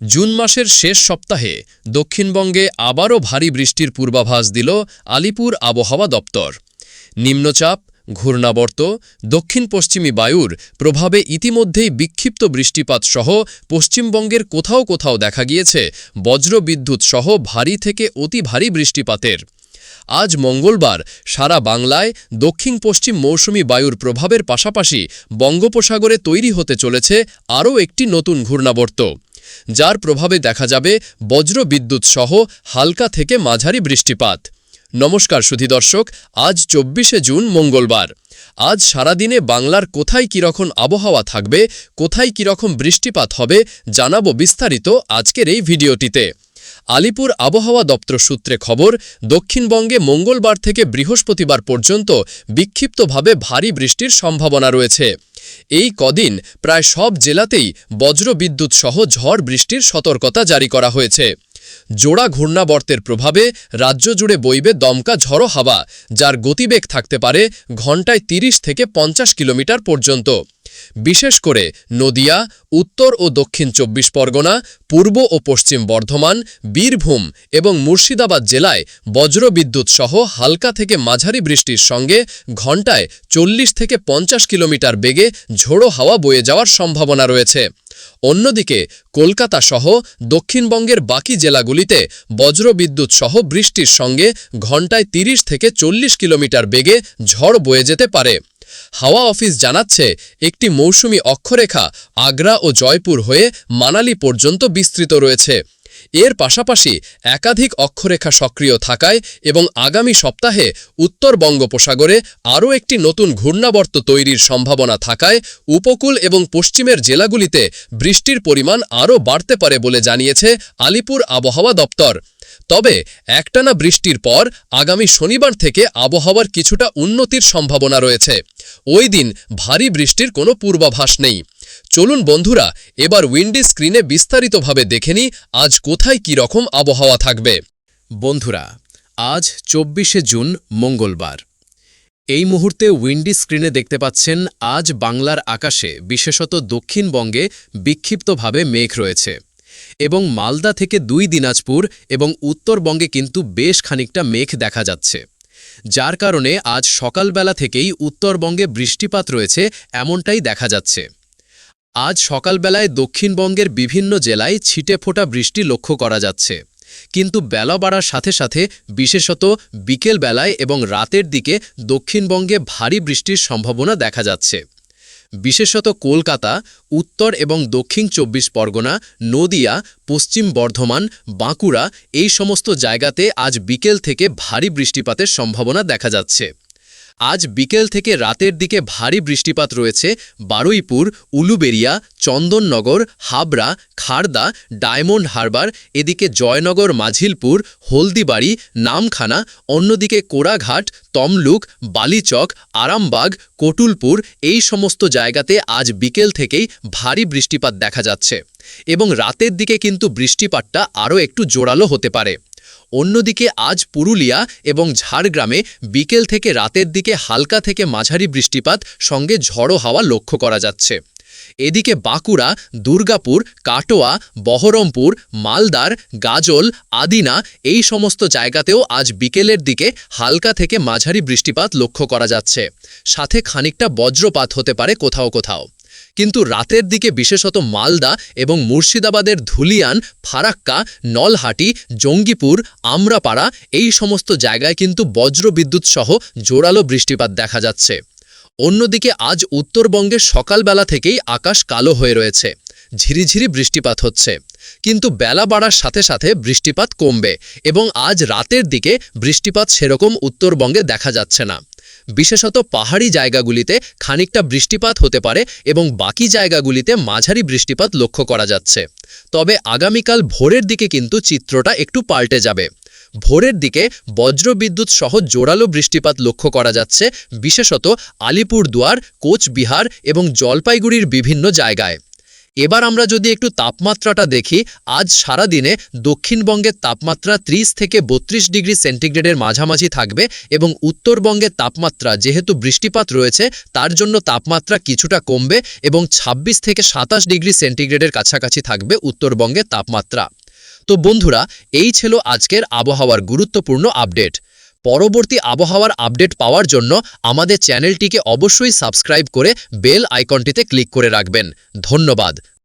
June মাসের শেষ সপ্তাহে দক্ষিণবঙ্গে আবারও ভারী বৃষ্টির পূর্বাভাস দিল আলিপুর আবহাওয়া দপ্তর। নিম্নচাপ, ঘূর্ণাবর্ত দক্ষিণ পশ্চিমী বায়ুর প্রভাবে ইতিমধ্যেই বিক্ষিপ্ত বৃষ্টিপাত সহ পশ্চিমবঙ্গের কোথাও কোথাও দেখা গিয়েছে বজ্রবিদ্যুৎ সহ ভারী থেকে অতি ভারী বৃষ্টিপাতের। আজ মঙ্গলবার সারা বাংলায় দক্ষিণ পশ্চিম মৌসুমি বায়ুর প্রভাবের পাশাপাশি বঙ্গোপসাগরে তৈরি হতে চলেছে আরও একটি নতুন ঘূর্ণাবর্ত। যার প্রভাবে দেখা যাবে বজ্র বিদ্যুৎ সহ হালকা থেকে মাঝারি বৃষ্টিপাত। নমস্কার সুধী দর্শক, আজ চব্বিশে জুন মঙ্গলবার। আজ সারাদিনে বাংলার কোথায় কীরকম আবহাওয়া থাকবে, কোথায় কীরকম বৃষ্টিপাত হবে জানাব বিস্তারিত আজকের এই ভিডিওটিতে। আলিপুর আবহাওয়া দপ্তর সূত্রে খবর, দক্ষিণবঙ্গে মঙ্গলবার থেকে বৃহস্পতিবার পর্যন্ত বিক্ষিপ্তভাবে ভারী বৃষ্টির সম্ভাবনা রয়েছে। এই কদিন প্রায় সব জেলাতেই বজ্রবিদ্যুৎ সহ ঝড় বৃষ্টির সতর্কতা জারি করা হয়েছে। জোড়া ঘূর্ণাবর্তের প্রভাবে রাজ্য জুড়ে বইবে দমকা ঝড়ো হাওয়া, যার গতিবেগ থাকতে পারে ঘণ্টায় ৩০ থেকে পঞ্চাশ কিলোমিটার পর্যন্ত। বিশেষ করে নদিয়া, উত্তর ও দক্ষিণ চব্বিশ পরগনা, পূর্ব ও পশ্চিম বর্ধমান, বীরভূম এবং মুর্শিদাবাদ জেলায় বজ্রবিদ্যুৎ সহ হালকা থেকে মাঝারি বৃষ্টির সঙ্গে ঘণ্টায় চল্লিশ থেকে পঞ্চাশ কিলোমিটার বেগে ঝোড়ো হাওয়া বয়ে যাওয়ার সম্ভাবনা রয়েছে। অন্যদিকে কলকাতা সহ দক্ষিণবঙ্গের বাকি জেলাগুলিতে বজ্রবিদ্যুৎ সহ বৃষ্টির সঙ্গে ঘণ্টায় ৩০ থেকে চল্লিশ কিলোমিটার বেগে ঝড় বয়ে যেতে পারে। হাওয়া অফিস জানাচ্ছে, একটি মৌসুমি অক্ষরেখা আগ্রা ও জয়পুর হয়ে মানালি পর্যন্ত বিস্তৃত রয়েছে। এর পাশাপাশি একাধিক অক্ষরেখা সক্রিয় থাকায় এবং আগামী সপ্তাহে উত্তর বঙ্গোপসাগরে আরও একটি নতুন ঘূর্ণাবর্ত তৈরির সম্ভাবনা থাকায় উপকূল এবং পশ্চিমের জেলাগুলিতে বৃষ্টির পরিমাণ আরও বাড়তে পারে বলে জানিয়েছে আলিপুর আবহাওয়া দপ্তর। তবে একটানা বৃষ্টির পর আগামী শনিবার থেকে আবহাওয়ার কিছুটা উন্নতির সম্ভাবনা রয়েছে। ওই দিন ভারী বৃষ্টির কোনো পূর্বাভাস নেই। চলুন বন্ধুরা, এবার উইন্ডি স্ক্রিনে বিস্তারিতভাবে দেখে নিই আজ কোথায় কী রকম আবহাওয়া থাকবে। বন্ধুরা, আজ চব্বিশে জুন, মঙ্গলবার। এই মুহূর্তে উইন্ডি স্ক্রিনে দেখতে পাচ্ছেন আজ বাংলার আকাশে, বিশেষত দক্ষিণবঙ্গে বিক্ষিপ্তভাবে মেঘ রয়েছে। এবং মালদা থেকে দুই দিনাজপুর এবং উত্তরবঙ্গে কিন্তু বেশ খানিকটা মেঘ দেখা যাচ্ছে। যার কারণে আজ সকালবেলা থেকেই উত্তরবঙ্গে বৃষ্টিপাত রয়েছে এমনটাই দেখা যাচ্ছে। আজ সকালবেলায় দক্ষিণবঙ্গের বিভিন্ন জেলায় ছিটে ফোটা বৃষ্টি লক্ষ্য করা যাচ্ছে। কিন্তু বেলা বাড়ার সাথে সাথে, বিশেষত বিকেল বেলায় এবং রাতের দিকে দক্ষিণবঙ্গে ভারী বৃষ্টির সম্ভাবনা দেখা যাচ্ছে। বিশেষত কলকাতা, উত্তর এবং দক্ষিণ চব্বিশ পরগনা, নদিয়া, পশ্চিম বর্ধমান, বাঁকুড়া এই সমস্ত জায়গাতে আজ বিকেল থেকে ভারী বৃষ্টিপাতের সম্ভাবনা দেখা যাচ্ছে। আজ বিকেল থেকে রাতের দিকে ভারী বৃষ্টিপাত রয়েছে বারুইপুর উলুবেরিয়া চন্দননগর, হাবড়া, খারদা, ডায়মন্ড হারবার, এদিকে জয়নগর, মাঝিলপুর, হলদিবাড়ি, নামখানা, অন্যদিকে কোড়াঘাট, তমলুক, বালিচক, আরামবাগ, কটুলপুর এই সমস্ত জায়গাতে আজ বিকেল থেকেই ভারী বৃষ্টিপাত দেখা যাচ্ছে। এবং রাতের দিকে কিন্তু বৃষ্টিপাতটা আরও একটু জোরালো হতে পারে। অন্যদিকে আজ পুরুলিয়া এবং ঝাড়গ্রামে বিকেল থেকে রাতের দিকে হালকা থেকে মাঝারি বৃষ্টিপাত সঙ্গে ঝড়ো হাওয়া লক্ষ্য করা যাচ্ছে। এদিকে বাঁকুড়া, দুর্গাপুর, কাটোয়া, বহরমপুর, মালদার, গাজল, আদিনা এই সমস্ত জায়গাতেও আজ বিকেলের দিকে হালকা থেকে মাঝারি বৃষ্টিপাত লক্ষ্য করা যাচ্ছে। সাথে খানিকটা বজ্রপাত হতে পারে কোথাও কোথাও। কিন্তু রাতের দিকে বিশেষত মালদা এবং মুর্শিদাবাদের ধুলিয়ান, ফারাক্কা, নলহাটি, জঙ্গিপুর, আমরাপাড়া এই সমস্ত জায়গায় কিন্তু বজ্রবিদ্যুৎ সহ জোরালো বৃষ্টিপাত দেখা যাচ্ছে। অন্যদিকে আজ উত্তরবঙ্গে সকালবেলা থেকেই আকাশ কালো হয়ে রয়েছে। ঝিরিঝিরি বৃষ্টিপাত হচ্ছে। কিন্তু বেলা বাড়ার সাথে সাথে বৃষ্টিপাত কমবে এবং আজ রাতের দিকে বৃষ্টিপাত সেরকম উত্তরবঙ্গে দেখা যাচ্ছে না। বিশেষত পাহাড়ি জায়গাগুলিতে খানিকটা বৃষ্টিপাত হতে পারে এবং বাকি জায়গাগুলিতে মাঝারি বৃষ্টিপাত লক্ষ্য করা যাচ্ছে। তবে আগামীকাল ভোরের দিকে কিন্তু চিত্রটা একটু পাল্টে যাবে। ভোরের দিকে বজ্রবিদ্যুৎ সহ জোরালো বৃষ্টিপাত লক্ষ্য করা যাচ্ছে, বিশেষত আলিপুরদুয়ার, কোচবিহার এবং জলপাইগুড়ির বিভিন্ন জায়গায়। এবার আমরা যদি একটু তাপমাত্রাটা দেখি, আজ সারা দিনে দক্ষিণবঙ্গের তাপমাত্রা 30 থেকে বত্রিশ ডিগ্রি সেন্টিগ্রেডের মাঝামাঝি থাকবে এবং উত্তরবঙ্গের তাপমাত্রা যেহেতু বৃষ্টিপাত রয়েছে, তার জন্য তাপমাত্রা কিছুটা কমবে এবং ২৬ থেকে সাতাশ ডিগ্রি সেন্টিগ্রেডের কাছাকাছি থাকবে উত্তরবঙ্গের তাপমাত্রা। তো বন্ধুরা, এই ছিল আজকের আবহাওয়ার গুরুত্বপূর্ণ আপডেট। পরবর্তী আবহাওয়ার আপডেট পাওয়ার জন্য আমাদের চ্যানেলটিকে অবশ্যই সাবস্ক্রাইব করে বেল আইকনটিতে ক্লিক করে রাখবেন। ধন্যবাদ।